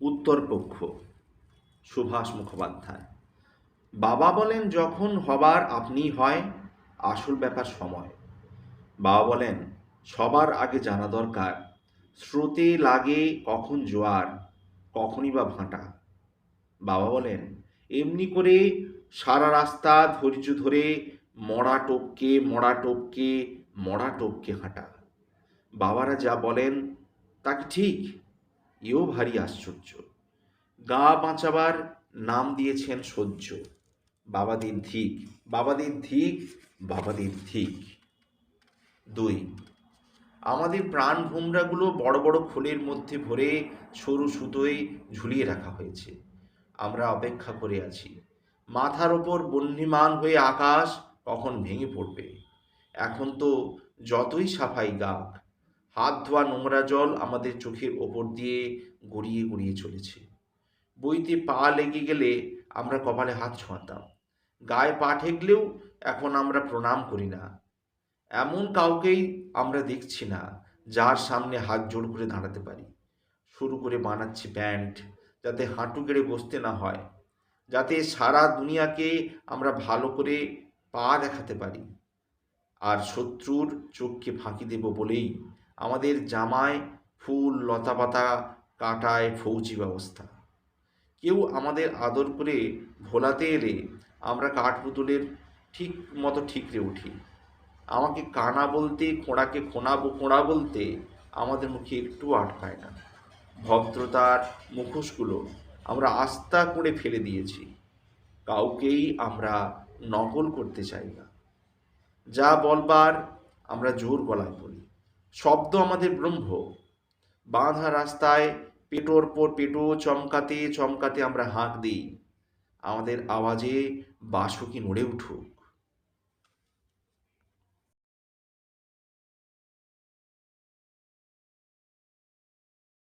উত্তরপক্ষ। সুভাষ মুখোপাধ্যায়। বাবা বলেন, যখন হবার আপনি হয়, আসল ব্যাপার সময়। বাবা বলেন, সবার আগে জানা দরকার, স্রোতে লাগে কখন জোয়ার, কখনই বা ভাঁটা। বাবা বলেন, এমনি করে সারা রাস্তা ধৈর্য ধরে মরা টপকে মরা টপকে মরা টপকে হাঁটা। বাবারা যা বলেন, তা ঠিক? এও ভারী আশ্চর্য। গা বাঁচাবার নাম দিয়েছেন সহ্য। বাবাদির ধিক বাবাদির ধিক বাবাদির ধিক। দুই, আমাদের প্রাণ ভোমরাগুলো বড় বড় খোলের মধ্যে ভরে সরু সুতোয় ঝুলিয়ে রাখা হয়েছে। আমরা অপেক্ষা করে আছি। মাথার ওপর বহ্নিমান হয়ে আকাশ কখন ভেঙে পড়বে? এখন তো যতই সাফাই গাক হাত ধোয়া নোংরা জল আমাদের চোখের ওপর দিয়ে গড়িয়ে গড়িয়ে চলেছে। বইতে পা লেগে গেলে আমরা কপালে হাত ছোঁয়াতাম। গায়ে পা ঠেকলেও এখন আমরা প্রণাম করি না। এমন কাউকেই আমরা দেখছি না যার সামনে হাত জোর করে দাঁড়াতে পারি। শুরু করে বানাচ্ছি প্যান্ট যাতে হাঁটু গেড়ে বসতে না হয়। যাতে সারা দুনিয়াকে আমরা ভালো করে পা দেখাতে পারি। আর শত্রুর চোখকে ফাঁকি দেব বলেই আমাদের জামায় ফুল, লতাপাতা কাটায় ফৌজি ব্যবস্থা। কেউ আমাদের আদর করে ভোলাতে এলে আমরা কাঠপুতুলের ঠিক মতো ঠিকরে উঠি। আমাকে কানা বলতে খোঁড়াকে খোঁড়াবো খোঁড়া বলতে আমাদের মুখে একটু আটকায় না। ভদ্রতার মুখোশগুলো আমরা আস্থা করে ফেলে দিয়েছি। কাউকেই আমরা নকল করতে চাই না। যা বলবার আমরা জোর গলায় বলি। শব্দ আমাদের ব্রহ্ম। বাঁধা রাস্তায় পেটোর পর পেটো, চমকাতে চমকাতে আমরা হাঁক দিই। আমাদের আওয়াজে বাসুকি নড়ে উঠুক।